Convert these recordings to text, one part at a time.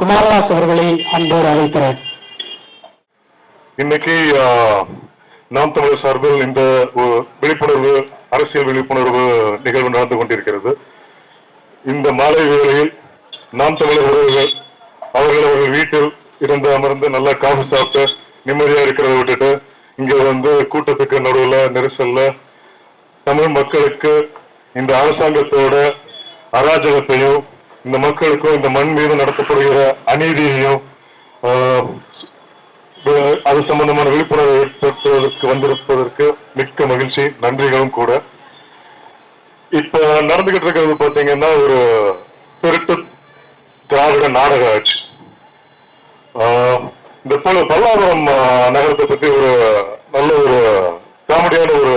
குமாரதாஸ் அவர்களை அன்போடு அழைக்கிறேன். இன்னைக்கு நாம் தமிழர் சார்பில் இந்த விழிப்புணர்வு அரசியல் விழிப்புணர்வு நிகழ்வு நடந்து கொண்டிருக்கிறது. இந்த மாலை வேளையில் நாம் தமிழர் உறவுகள் அவர்கள் அவர்கள் வீட்டில் இருந்து அமர்ந்து நல்லா காஃபி சாப்பிட்டு நிம்மதியா இருக்கிறத விட்டுட்டு இங்க வந்து கூட்டத்துக்கு நடுவுல நெரிசல்ல தமிழ் மக்களுக்கு இந்த அரசாங்கத்தோட அராஜகத்தையும் இந்த மக்களுக்கும் இந்த மண் மீது நடத்தப்படுகிற அநீதியையும் ஆஹ், அது சம்பந்தமான விழிப்புணர்வை ஏற்படுத்துவதற்கு வந்திருப்பதற்கு மிக்க மகிழ்ச்சி நன்றிகளும் கூட. இப்ப நடந்துகிட்டு இருக்கிறது பாத்தீங்கன்னா ஒரு திருட்டு திராவிட நாடக ஆட்சி. ஆஹ் இந்த போல பல்லாபுரம் நகரத்தை பத்தி ஒரு நல்ல ஒரு காமெடியான ஒரு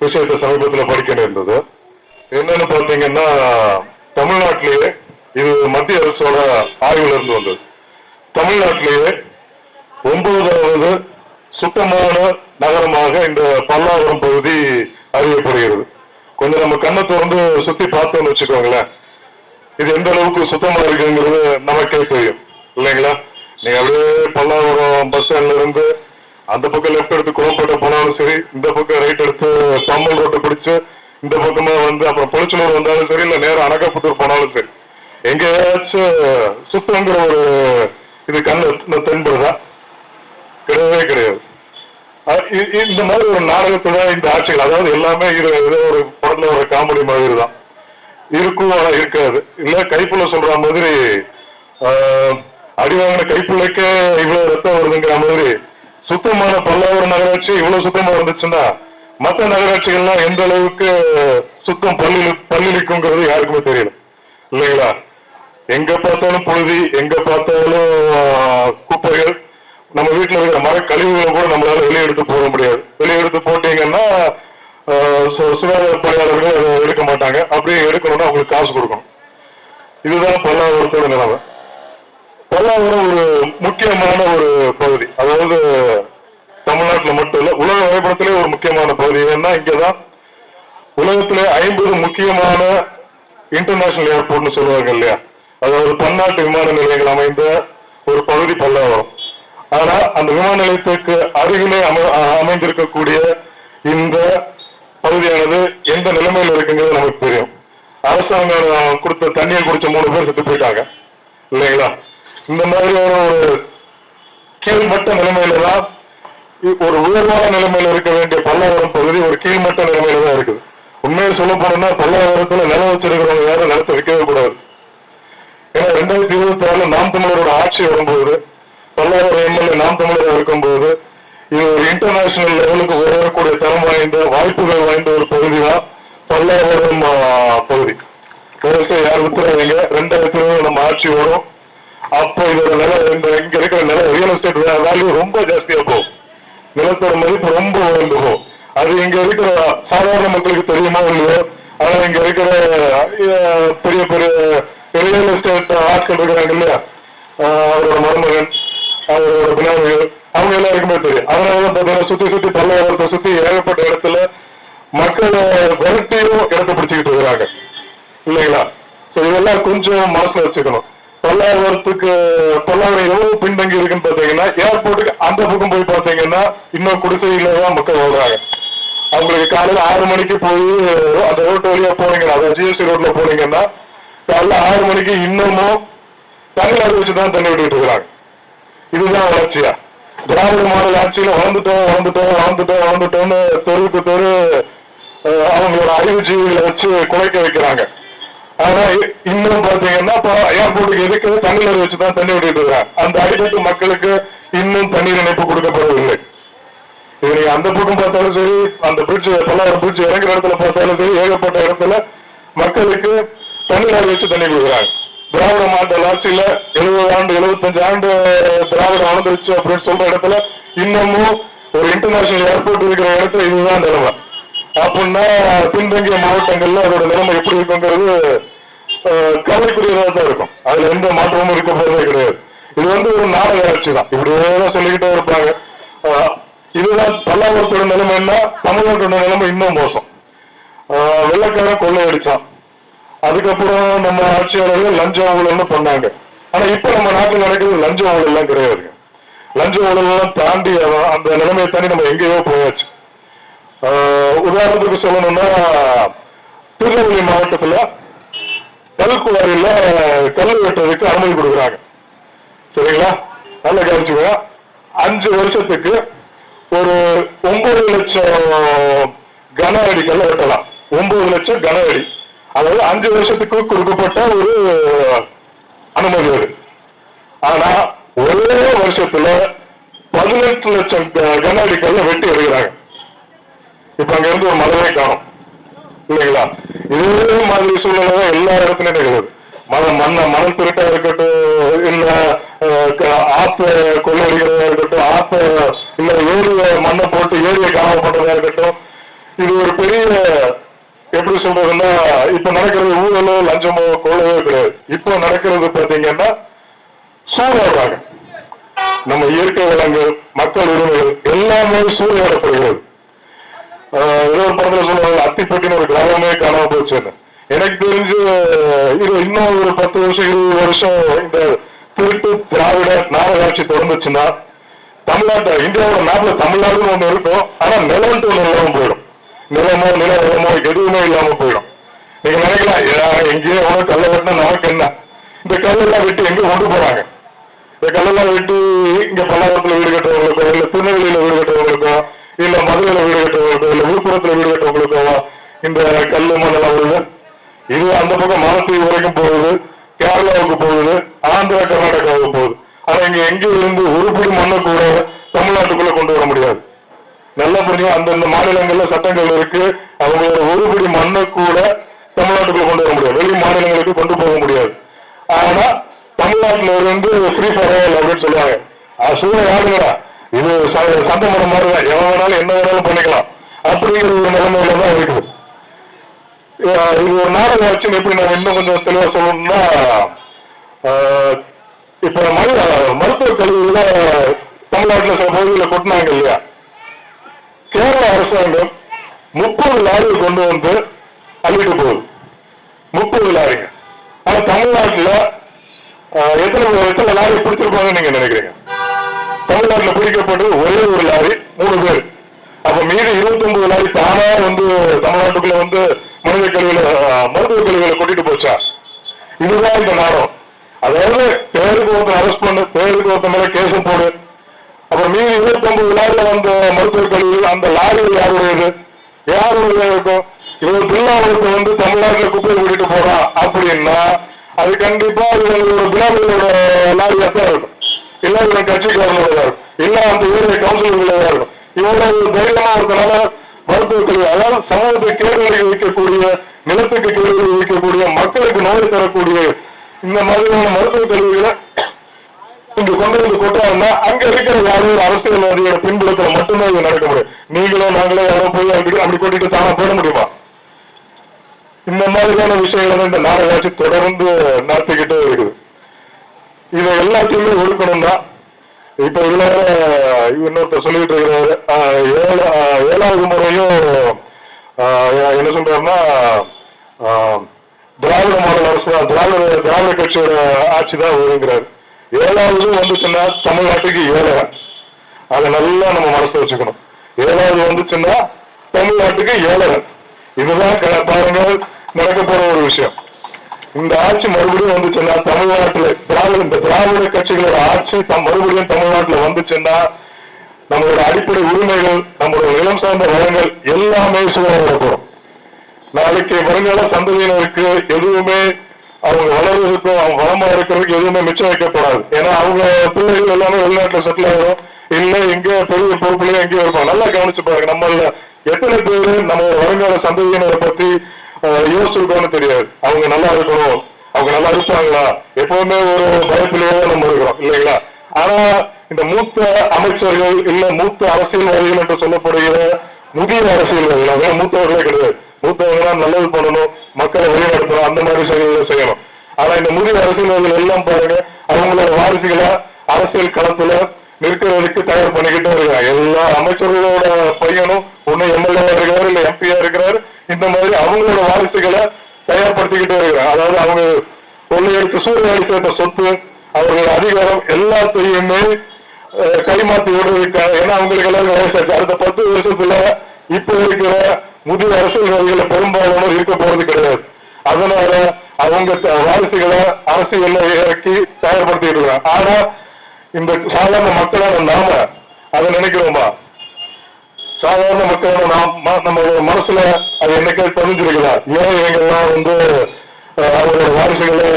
விஷயத்தை சமீபத்தில் படிக்க நேர்ந்தது. என்னன்னு பாத்தீங்கன்னா தமிழ்நாட்டிலேயே இது மத்திய அரசோட ஆய்வுல இருந்து வந்தது. தமிழ்நாட்டிலேயே ஒன்பதாவது சுத்தமான நகரமாக இந்த பல்லாவரம் பகுதி அறியப்படுகிறது. கொஞ்சம் நம்ம கண்ணை திறந்து சுத்தி பார்த்தோம்னு வச்சுக்கோங்களேன். இது எந்த அளவுக்கு சுத்தமா இருக்குங்கிறது நமக்கே தெரியும். இல்லைங்களா? நீங்க அப்படியே பல்லாவரம் பஸ் ஸ்டாண்ட்ல இருந்து அந்த பக்கம் லெஃப்ட் எடுத்து குளம்பேட்டை போனாலும் சரி இந்த பக்கம் ரைட் எடுத்து பம்மல் ரோட்டை பிடிச்சு இந்த பக்கமா வந்து அப்புறம் பொழிச்சலூர் வந்தாலும் சரி இல்ல நேரம் அனகாபுத்தூர் போனாலும் சரி எங்கேயாச்சும் சுத்தங்கிற ஒரு இது கண்ணு தென்படுதா கிடையவே கிடையாது. இ- இந்த மாதிரி ஒரு நாடகத்துல இந்த ஆட்சிகள் அதாவது எல்லாமே இது ஏதோ ஒரு படத்துல ஒரு காமெடி மாதிரி தான். இருக்கும் ஆனா இருக்காது. இல்ல கைப்புள்ள சொல்ற மாதிரி ஆஹ், அடி வாங்கின கைப்புள்ளைக்கே இவ்வளவு ரத்தம் வருதுங்கிற மாதிரி சுத்தமான பல்லாவூர் நகராட்சி இவ்வளவு சுத்தமா இருந்துச்சுன்னா மத்த நகராட்சிகள்லாம் எந்த அளவுக்கு சுத்தம் பள்ளி பள்ளிக்குங்கிறது யாருக்குமே தெரியல. இல்லைங்களா? எங்க பார்த்தாலும் புழுதி எங்க பார்த்தாலும் குப்பைகள். நம்ம வீட்டில் இருக்கிற மர கழிவுகளை கூட நம்மளால வெளியெடுத்து போக போட முடியாது. வெளியெடுத்து போட்டீங்கன்னா சு- சுகாதார பணியாளர்கள் அதை எடுக்க மாட்டாங்க. அப்படியே எடுக்கணும்னா அவங்களுக்கு காசு கொடுக்கணும். இதுதான் பல்லாவரத்தோட நிலைமை. பல்லாவரம் ஒரு முக்கியமான ஒரு பகுதி. அதாவது தமிழ்நாட்டில் மட்டும் இல்லை உலக வரைபடத்திலே ஒரு முக்கியமான பகுதி. ஏன்னா இங்கதான் உலகத்திலே ஐம்பது முக்கியமான இன்டர்நேஷனல் ஏர்போர்ட்னு சொல்லுவாங்க இல்லையா? அதாவது பன்னாட்டு விமான நிலையங்கள் அமைந்த ஒரு பகுதி பல்லாவரம் ஆனா அந்த விமான நிலையத்துக்கு அருகிலே அமைந்திருக்கக்கூடிய இந்த பகுதியானது எந்த நிலைமையில் இருக்குங்கிறது நமக்கு தெரியும். அரசாங்கம் கொடுத்த தண்ணியை குடிச்ச மூணு பேர் செத்து போயிட்டாங்க. இல்லைங்களா? இந்த மாதிரியான ஒரு கீழ்மட்ட நிலைமையில தான் ஒரு உயர்வான நிலைமையில இருக்க வேண்டிய பல்லாவரம் பகுதி ஒரு கீழ்மட்ட நிலைமையில தான் இருக்குது. உண்மையை சொல்ல போனோம்னா பல்லாவரத்துல நிலம் வச்சிருக்கிறவங்க யாரும் நிலத்தை விற்கவே கூடாது. ரெண்டாயிரத்தி இருபத்தி ஆறுல நாம் தமிழரோட ஆட்சி வரும்போது பல்லாயிரம் எம்எல்ஏ நாம் தமிழர் இருக்கும்போது இது ஒரு இன்டர்நேஷனல் லெவலுக்கு உயரக்கூடிய தரம் வாய்ந்த வாய்ப்புகள் வாய்ந்த ஒரு பகுதி தான் பல்லாயிரம் பகுதி. விவசாயம் யார் வித்துறாதீங்க ரெண்டாயிரத்தி இருபது நம்ம ஆட்சி வரும். அப்போ இதோட நில இந்த இங்க இருக்கிற நில ரியல் எஸ்டேட் வேல்யூ ரொம்ப ஜாஸ்தியா போகும். நிலத்தோட மதிப்பு ரொம்ப உயர்ந்து போகும். அது இங்க இருக்கிற சாதாரண மக்களுக்கு தெரியுமா இல்லையோ? ஆனா இங்க இருக்கிற பெரிய பெரிய ரியல் எஸ்டேட் ஆட்கள் இருக்கிறாங்க இல்லையா? அவரோட மருமகன் அவரோட பிள்ளைகள் அவங்க எல்லாருக்குமே தெரியும். அதனாலதான் பார்த்தீங்கன்னா சுத்தி சுத்தி பல்லாவரத்தை சுத்தி ஏகப்பட்ட இடத்துல மக்களை விரட்டியும் இடத்த பிடிச்சிக்கிட்டு இருக்கிறாங்க. இல்லைங்களா? சோ இதெல்லாம் கொஞ்சம் மனசுல வச்சுக்கணும். பல்லாயிரத்துக்கு பல்லாயிரம் எவ்வளவு பின்தங்கி இருக்குன்னு பாத்தீங்கன்னா ஏர்போர்ட்டுக்கு அந்த பக்கம் போய் பாத்தீங்கன்னா இன்னும் குடிசையில தான் மக்கள் வாழ்றாங்க அவங்களுக்கு காலையில ஆறு மணிக்கு போய் அந்த ரோட்டு வழியா போனீங்கன்னா அதாவது ஜிஎஸ்டி ரோட்ல போனீங்கன்னா காலைல ஆறு மணிக்கு இன்னமும் தண்ணி வச்சு தான் தண்ணி விட்டுட்டு இருக்கிறாங்க. இதுதான் வளர்ச்சியா? திராவிட மாடல் ஆட்சியில வளர்ந்துட்டோம் வளர்ந்துட்டோம் வளர்ந்துட்டோம் வளர்ந்துட்டோம்னு தெருவுக்கு தெரு அஹ், அவங்களோட அறிவுஜீவிகளை வச்சு குலைக்க வைக்கிறாங்க. ஆனா இ- இன்னும் பாத்தீங்கன்னா ஏர்போர்ட்டுக்கு எதுக்கு தண்ணீர் வச்சு தான் தண்ணி விட்டுட்டு இருக்காங்க அந்த அடிப்பட்டு மக்களுக்கு இன்னும் தண்ணீர் இணைப்பு கொடுக்கப்படவில்லை. இது நீங்க அந்த பக்கம் பார்த்தாலும் சரி அந்த பிரிட்ஜ் பல்லாயிரம் பிரிட்ஜ் இறங்குற இடத்துல பார்த்தாலும் சரி ஏகப்பட்ட இடத்துல தண்ணீர் வச்சு தண்ணி கொடுக்குறாங்க திராவிட மாடல் ஆட்சியில எழுபது ஆண்டு எழுபத்தஞ்சு ஆண்டு திராவிட வளர்ந்துருச்சு அப்படின்னு சொல்ற இடத்துல இன்னமும் ஒரு இன்டர்நேஷனல் ஏர்போர்ட் இருக்கிற இடத்துல இதுதான் நிலைமை. அப்படின்னா பின்தங்கிய மாவட்டங்கள்ல அதோட நிலைமை எப்படி இருக்குங்கிறது கவலைக்குரியதாக தான் இருக்கும். அதுல எந்த மாற்றமும் இருக்க போறதே கிடையாது. இது வந்து ஒரு நாடக ஆட்சி தான். இப்படியே தான் சொல்லிக்கிட்டே இருப்பாங்க. இதுதான் பல்லாவரத்தோட நிலைமைன்னா தமிழ்நாட்டோட நிலைமை இன்னும் மோசம். வெள்ளக்காரன் வெள்ளைக்காரன் கொள்ளையடிச்சான். அதுக்கப்புறம் நம்ம ஆட்சியாளர்கள் லஞ்சம் ஊழல்னு பண்ணாங்க. ஆனா இப்ப நம்ம நாட்டில் நடக்கிறது லஞ்ச ஊழல் எல்லாம் கிடையாதுங்க லஞ்ச ஊழல் எல்லாம் தாண்டி அந்த நிலைமையை தாண்டி நம்ம எங்கேயோ போயாச்சு. உதாரணத்துக்கு சொல்லணும்னா திருநெல்வேலி மாவட்டத்துல கல்குவாரியில கல் வெட்டுறதுக்கு அனுமதி கொடுக்குறாங்க. சரிங்களா? நல்ல கவனிச்சுக்கோங்க. அஞ்சு வருஷத்துக்கு ஒரு ஒன்பது லட்சம் கன அடி கல்ல வெட்டலாம். ஒன்பது லட்சம் கன அடி. அதாவது அஞ்சு வருஷத்துக்கு கொடுக்கப்பட்ட ஒரு அனுமதி அது. ஆனா ஒரே வருஷத்துல பதினெட்டு லட்சம் கண்ணாடிக்கல்ல வெட்டி எடுக்கிறாங்க இப்ப அங்க இருந்து ஒரு மலையே காணும். இல்லைங்களா? இதே மாதிரி சூழ்நிலை தான் எல்லா இடத்துலயும் நிகழ்வு மணல் மண்ண மணல் இருக்கட்டும் இல்ல அஹ், க- ஆத்த கொள்ளடிக்கிறதா இருக்கட்டும் ஆத்த இல்ல ஏரிய மண்ணை போட்டு ஏரியை காணாம பண்றதா இருக்கட்டும் இது ஒரு பெரிய எப்படி சொல்றதுன்னா இப்ப நடக்கிறது ஊழலோ கொள்ளவே கிடையாது. இப்போ நடக்கிறது பாத்தீங்கன்னா சூறையாடுறாங்க நம்ம இயற்கை வளங்கள் மக்கள் உரிமைகள் எல்லாமே சூறையாடப்படுகிறது. ஆஹ் ஏதோ ஒரு படத்துல சொல்லுவாங்க அத்திப்பட்டின்னு ஒரு கிராமமே காணாம போச்சுன்னு. எனக்கு தெரிஞ்சு இது இன்னும் ஒரு பத்து வருஷம் இருபது வருஷம் இந்த திருட்டு திராவிட நாடகாட்சி தொடர்ந்துச்சுன்னா தமிழ்நாட்டை இந்தியாவோட நாட்டுல தமிழ்நாடுன்னு ஒன்று இருக்கும் ஆனா நிலம்ட்டு ஒன்று இல்லாம போயிடும். நிலமோ நில வளமோ எதுவுமே இல்லாம போயிடும். நீங்க நினைக்கலாம் "ஏன் எங்கேயோ எவ்வளவு கல்லை வெட்டினா நமக்கு என்ன? இந்த கல்லெல்லாம் வெட்டி எங்க கொண்டு போறாங்க? இந்த கல்லெல்லாம் வெட்டி இங்க பல்லாவரத்துல வீடு கட்டுறவங்களுக்கோ இல்ல திருநெல்வேலியில வீடு கட்டுறவங்களுக்கோ இல்ல மதுரையில வீடு கட்டுறவங்களுக்கோ இல்ல விழுப்புரத்துல வீடு கட்டுறவங்களுக்கோ இந்த கல்லு மண்ணெல்லாம் வருது. இது அந்த பக்கம் மாலத்தீவு வரைக்கும் போகுது கேரளாவுக்கு போகுது ஆந்திரா கர்நாடகாவுக்கு போகுது. ஆனா இங்க எங்க இருந்து உருப்படி மண்ணை கூட தமிழ்நாட்டுக்குள்ள கொண்டு வர முடியாது. நல்லா புரியும் அந்தந்த மாநிலங்கள்ல சட்டங்கள் இருக்கு. அவங்களோட உருப்படி மண்ணை கூட தமிழ்நாட்டுக்குள்ள கொண்டு வர முடியாது. வெளி மாநிலங்களுக்கு கொண்டு போக முடியாது. ஆனா தமிழ்நாட்டில் இருந்து ஃப்ரீ ஃபயர் அப்படின்னு சொல்லுவாங்க. அது சூழல் யாருங்கடா? இது ச- சண்டை மரம் மாதிரி தான். வேணாலும் என்ன வேணாலும் பண்ணிக்கலாம். அப்படிங்கிற ஒரு நிலைமையில தான் இருக்குது. இது ஒரு நாடக ஆட்சின்னு எப்படி நம்ம இன்னும் கொஞ்சம் தெளிவா சொல்லணும்னா இப்ப மருத்துவ கல்வியில தமிழ்நாட்டுல சில பகுதிகளில் கொட்டினாங்க இல்லையா? கேரள அரசாங்கம் முப்பது லாரியை கொண்டு வந்து அள்ளிட்டு போகுது முப்பது லாரிங்க ஆனா தமிழ்நாட்டுல எத்தனை எத்தனை லாரி பிடிச்சிருப்பாங்கன்னு நீங்க நினைக்கிறீங்க? தமிழ்நாட்டுல பிடிக்கப்பட்டது ஒரே ஒரு லாரி மூணு பேர். அப்ப மீதி இருபத்தி ஒன்பது லாரி தானா வந்து தமிழ்நாட்டுக்குள்ள வந்து மனித கழிவுல மருத்துவ கழிவுகளை கொட்டிட்டு போச்சா? இதுதான் இந்த நாடம் அதாவது பேருக்கு ஒருத்தன் அரெஸ்ட் பண்ணு பேருக்கு ஒருத்தன் மேல கேஸும் போடு. அப்புறம் மீதி இருபத்தி ஒன்பது லாரியில வந்த மருத்துவ கழிவு அந்த லாரி யாருடையது? யாருடைய இருக்கும்? இவர் பில்லாவரத்தை வந்து தமிழ்நாட்டில் குப்பையை கூட்டிட்டு போறான் அப்படின்னா அது கண்டிப்பா இவங்களோட பினாமிகளோட லாரியா தான் இருக்கும். இல்ல இவன் கட்சிக்காரனோட இல்ல அந்த ஊருடைய கவுன்சிலர்களோட இருக்கும். இவ்வளவு தைரியமா இருக்கனால மருத்துவக் அதாவது சமூகத்தை கேடுகளை வைக்கக்கூடிய நிலத்துக்கு கேடுகளை வைக்கக்கூடிய மக்களுக்கு நோய் தரக்கூடிய இந்த மாதிரியான மருத்துவ கல்விகளை இங்க கொண்டு வந்து கொட்டாருன்னா அங்க இருக்கிற யாரும் அரசியல்வாதியோட பின்புலத்துல மட்டும்தான் இது நடக்க முடியும். நீங்களும் நாங்களே யாரோ போய் அப்படி அப்படி கூட்டிட்டு தானா போட முடியும்? இந்த மாதிரியான விஷயங்களை இந்த நாடகாட்சி தொடர்ந்து நடத்திக்கிட்டே இருக்குது. இதை எல்லாத்தையுமே தான். இப்ப இதுல இன்னொருத்தர் சொல்லிட்டு இருக்கிறாரு. ஆஹ் ஏழாவது முறையும் ஆஹ் என்ன சொல்றாருன்னா ஆஹ் திராவிட மாடல் அரசு தான் திராவிட திராவிட கட்சியோட ஆட்சி தான் வருங்கிறாரு ஏழாவது வந்துச்சுன்னா தமிழ்நாட்டுக்கு ஏழை அதை நல்லா நம்ம மனசுல வச்சுக்கணும். ஏழாவது வந்துச்சுன்னா தமிழ்நாட்டுக்கு ஏழை இதுதான் பாருங்க நடக்க போற ஒரு விஷயம். இந்த ஆட்சி மறுபடியும் வந்துச்சுன்னா தமிழ்நாட்டுல திராவிட இந்த திராவிட கட்சிகளோட ஆட்சி தம் மறுபடியும் தமிழ்நாட்டுல வந்துச்சுன்னா நம்மளோட அடிப்படை உரிமைகள் நம்மளோட நிலம் சார்ந்த வளங்கள் எல்லாமே சூழப்படும் நாளைக்கு வருங்கால சந்ததியினருக்கு எதுவுமே அவங்க வளர்றதுக்கும் அவங்க வளமா இருக்கிறதுக்கு எதுவுமே மிச்சம் வைக்கப்படாது. ஏன்னா அவங்க பிள்ளைகள் எல்லாமே வெளிநாட்டுல செட்டில் ஆகும் இல்ல இங்க பெரிய பொறுப்புலயே எங்கேயும் இருப்பாங்க. நல்லா கவனிச்சு பாருங்க நம்மள எத்தனை பேரு நம்ம வருங்கால சந்ததியினரை பத்தி யோசிச்சிருக்கோம்னு தெரியாது. அவங்க நல்லா இருக்கணும். அவங்க நல்லா இருப்பாங்களா? எப்பவுமே ஒரு பயத்திலேயே நம்ம இருக்கிறோம். இல்லைங்களா? ஆனா இந்த மூத்த அமைச்சர்கள் இல்ல மூத்த அரசியல்வாதிகள் என்று சொல்லப்படுகிற முதிய அரசியல்வாதிகள் அவங்க மூத்தவர்களே கிடையாது. மூத்தவங்க நல்லது பண்ணணும் மக்களை வழிநடத்தணும் அந்த மாதிரி செயல்களை செய்யணும். ஆனா இந்த முதிய அரசியல்வாதிகள் எல்லாம் பாருங்க அவங்களோட வாரிசுகளா அரசியல் களத்துல நிற்கிறதுக்கு தயார் பண்ணிக்கிட்டே இருக்காங்க. எல்லா அமைச்சர்களோட பையனும் ஒண்ணு எம்எல்ஏ இருக்கிறாரு இல்ல எம்பியா இருக்கிறாரு இந்த மாதிரி அவங்களோட வாரிசுகளை தயார்படுத்திக்கிட்டே இருக்கிறாங்க. அதாவது அவங்க கொள்ளையடிச்ச சூழ்நிலை சேர்ந்த சொத்து அவர்கள் அதிகாரம் எல்லாத்தையுமே கைமாத்தி விடுறதுக்காக ஏன்னா அவங்களுக்கு எல்லாரும் வயசாச்சு. அடுத்த பத்து வருஷத்துல இப்ப இருக்கிற முதிய அரசியல்வாதிகளை பெரும்பாலானோர் இருக்க போறது கிடையாது. அதனால அவங்க வாரிசுகளை அரசியல்ல இறக்கி தயார்படுத்திட்டு இருக்காங்க. ஆனா இந்த சாதாரண மக்களான நாம அதை நினைக்கிறோமா? சாதாரண மக்களோட நாம் ம- நம்ம மனசுல அது என்னைக்கே பதிஞ்சிருக்கலாம் ஏன் இவங்கெல்லாம் வந்து அவங்களோட வாரிசுகளை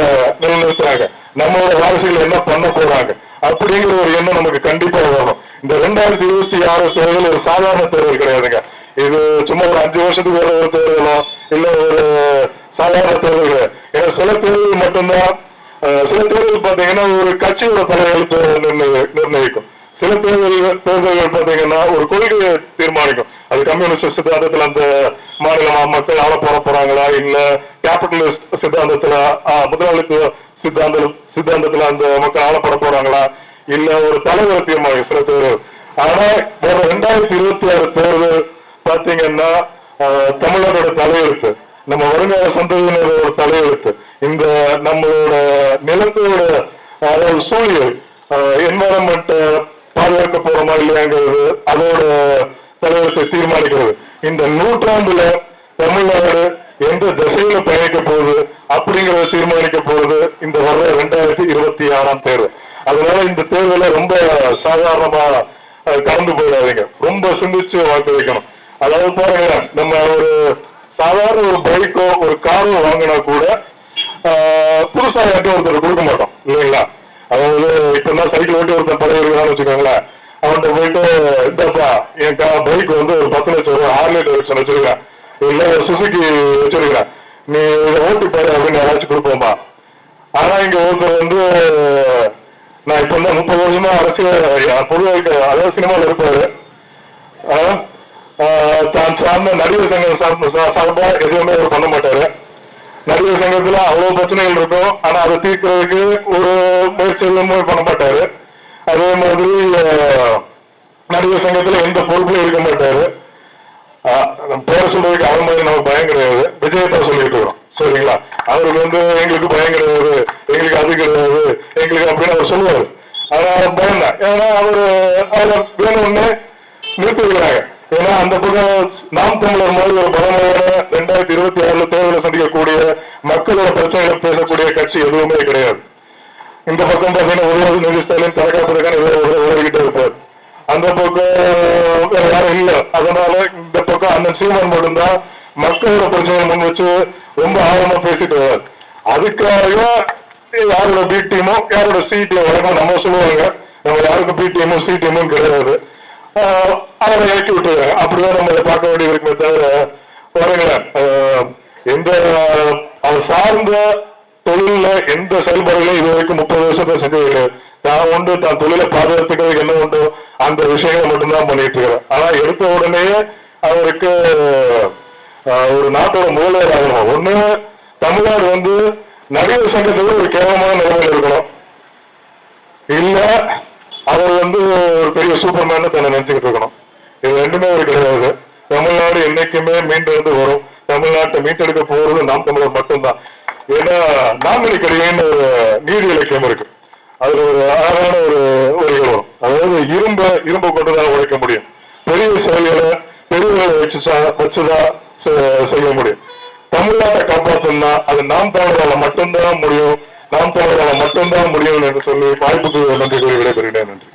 நிலைநிறுத்துறாங்க? நம்மளோட வாரிசுகள் என்ன பண்ண போறாங்க? அப்படிங்கிற ஒரு எண்ணம் நமக்கு கண்டிப்பா வரணும் இந்த ரெண்டாயிரத்தி இருபத்தி ஆறு தேர்தல் ஒரு சாதாரண தேர்தல் கிடையாதுங்க. இது சும்மா ஒரு அஞ்சு வருஷத்துக்கு ஒரு ஒரு தேர்தலோ இல்ல ஒரு சாதாரண தேர்தல் கிடையாது. ஏன்னா சில தேர்தல் மட்டும்தான் சில தேர்தல் பாத்தீங்கன்னா ஒரு கட்சியோட தலைவர்கள் நிர்ணயிக்கும். சில தேர்தல்கள் தேர்தல்கள் பாத்தீங்கன்னா ஒரு கொள்கையை தீர்மானிக்கும். அது கம்யூனிஸ்ட் சித்தாந்தத்துல அந்த மாநில மக்கள் ஆள போற போறாங்களா? இல்ல கேபிட்டலிஸ்ட் சித்தாந்தத்துல ஆஹ், முதலாளித்துவ சித்தாந்த சித்தாந்தத்துல அந்த மக்கள் ஆளப்பட போறாங்களா? இல்ல ஒரு தலைவரை தீர்மானிக்கும் சில தேர்தல் ஆனா வர ரெண்டாயிரத்தி இருபத்தி ஆறு தேர்தல் பாத்தீங்கன்னா ஆஹ், தமிழரோட தலையெழுத்து. நம்ம வருங்கால சந்ததியினரோட தலையெழுத்து. இந்த நம்மளோட நிலத்தோட அதாவது சூழல் என்வரன்மெண்ட் பாதுகாக்க போறோமா இல்லையாங்கிறது அதோட தலைவரத்தை தீர்மானிக்கிறது. இந்த நூற்றாண்டுல தமிழ்நாடு எந்த திசையில பயணிக்க போகுது அப்படிங்கறத தீர்மானிக்க போறது இந்த வர்ற ரெண்டாயிரத்தி இருபத்தி ஆறாம் தேர்வு. அதனால இந்த தேர்வுல ரொம்ப சாதாரணமா கடந்து போயிடாதீங்க. ரொம்ப சிந்திச்சு வாக்கு வைக்கணும். அதாவது பாருங்க நம்ம ஒரு சாதாரண ஒரு பைக்கோ ஒரு காரோ வாங்கினா கூட ஆஹ், புதுசா யார்ட்டும் ஒருத்தர் கொடுக்க மாட்டோம் இல்லைங்களா? அதாவது இப்ப தான் சைக்கிள் ஓட்டி ஒருத்தன் பழைய இருக்கான்னு வச்சுக்கோங்களேன். அவன்கிட்ட போயிட்டு இந்தப்பா என் பைக் வந்து ஒரு பத்து லட்சம் ரூபாய் ஹார்லி டேவிட்சன் வச்சிருக்கேன் இல்ல சுசுக்கு வச்சிருக்கிறேன். நீ இதை ஓட்டி பாரு அப்படின்னு யாராச்சும் கொடுப்போமா? ஆனா இங்க ஒருத்தர் வந்து நான் இப்ப வந்து முப்பது வருஷமா அரசியல் பொதுவாக அதாவது சினிமாவில் இருப்பாரு. தான் சார்ந்த நடிகர் சங்கம் சார்ந்த சா- சார்பா எதுவுமே அவர் பண்ண மாட்டாரு. நடிகர் சங்கத்துல அவ்வளவு பிரச்சனைகள் இருக்கும். ஆனா அதை தீர்க்கிறதுக்கு ஒரு முயற்சிகளும் பண்ண மாட்டாரு. அதே மாதிரி நடிகர் சங்கத்துல எந்த பொறுப்புலையும் இருக்க மாட்டாரு. பேரை சொல்றதுக்கு அவர் மாதிரி நமக்கு பயம் கிடையாது. விஜயத்தை சொல்லிட்டு இருக்கிறோம். சரிங்களா? அவருக்கு வந்து எங்களுக்கு பயம் கிடையாது. எங்களுக்கு அது கிடையாது. எங்களுக்கு அப்படின்னு அவர் சொல்லுவாரு. ஆனா பயம் தான் ஏன்னா அவரு அவர் வேணும்னு நிறுத்திக்கிறாங்க ஏன்னா அந்த பக்கம் நாம் தமிழர் மாதிரி ஒரு பலமான ரெண்டாயிரத்தி இருபத்தி ஆறுல தேர்தலை சந்திக்கக்கூடிய மக்களோட பிரச்சனைகளை பேசக்கூடிய கட்சி எதுவுமே கிடையாது. இந்த பக்கம் பாத்தீங்கன்னா உதவி நிதி ஸ்டாலின் பிறகு உதவிக்கிட்டே இருப்பார். அந்த பக்கம் வேற யாரும் இல்லை. அதனால இந்த பக்கம் அந்த சீமான் மட்டும்தான் மக்களோட பிரச்சனையை முன் வச்சு ரொம்ப ஆழமா பேசிட்டு வர்றார். அதுக்காக யாரோட பி டீமோ யாரோட சி டீமோ வழக்கம் நம்ம சொல்லுவாங்க. நம்ம யாருக்கும் பி டீமோ சி டீமும் கிடையாது. அவரை இறக்கி விட்டுருவாங்க அப்படிதான் நம்ம இதை பார்க்க வேண்டியது இருக்குமே தவிர பாருங்களேன் எந்த அவர் சார்ந்த தொழில்ல எந்த செயல்பாடுகளையும் இது வரைக்கும் முப்பது வருஷத்தை செஞ்சது கிடையாது தான் உண்டு தான் தொழிலை பாதுகாத்துக்கிறதுக்கு என்ன உண்டோ அந்த விஷயங்களை மட்டும்தான் பண்ணிட்டு இருக்கிறேன். ஆனா எடுத்த உடனே அவருக்கு ஒரு நாட்டோட முதல்வர் ஆகணும். ஒண்ணு தமிழ்நாடு வந்து நடிகர் சங்கத்துக்கு ஒரு கேவலமான நிலைமையில் இருக்கணும். இல்ல அவர் வந்து ஒரு பெரிய சூப்பர்மேன் தன்னை நினைச்சுக்கிட்டு இருக்கணும். இது ரெண்டுமே ஒரு கிடையாது. தமிழ்நாடு என்னைக்குமே மீண்டெழுந்து வரும். தமிழ்நாட்டை மீட்டெடுக்க போறது நாம் தமிழர் மட்டும்தான். ஏன்னா நாமினி கடிகைன்னு ஒரு நீதி இலக்கியம் இருக்கு. அதுல ஒரு அழகான ஒரு ஒரு வரும். அதாவது இரும்ப இரும்ப கொண்டுதான் உடைக்க முடியும். பெரிய செயல்களை பெரிய வச்சு வச்சுதான் செ- செய்ய முடியும். தமிழ்நாட்டை காப்பாற்றணும்னா அது நாம் தமிழரால மட்டும்தான் முடியும். நாம் தமிழரால மட்டும்தான் முடியும் என்று சொல்லி வாய்ப்புக்கு நன்றி கூறி விடைபெறுகிறேன். நன்றி.